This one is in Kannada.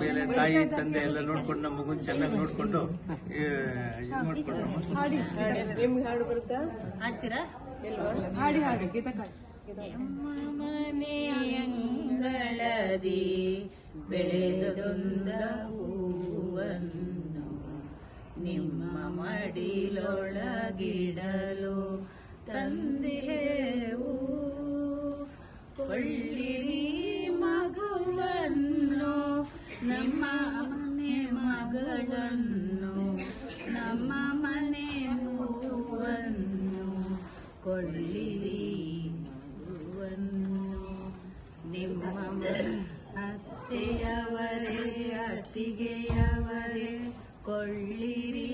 ಮೇಲೆ ತಾಯಿ ತಂದೆ ಎಲ್ಲ ನೋಡ್ಕೊಂಡು ನಮ್ಮ ಮಗುನ್ ಚೆನ್ನಾಗಿ ನೋಡ್ಕೊಂಡು ಹಾಡಿ ನಿಮ್ಗೆ ಹಾಡು ಬರುತ್ತಾ? ಹಾಡ್ತೀರಾ? ಹಾಡಿ ಹಾಡಿ. ಗೀತ ಮನೆ ಮನೆಯಂಗಳದಿ ಬೆಳೆದೊಂದ ಹೂವನ್ನು ನಿಮ್ಮ ಮಡಿಲೊಳಗಿಡಲು ತಂದೆವು ಕೊಳ್ಳಿರಿ. ನಿಮ್ಮ ಅತ್ತೆಯವರೇ ಅತ್ತಿಗೆಯವರೇ ಕೊಳ್ಳಿರಿ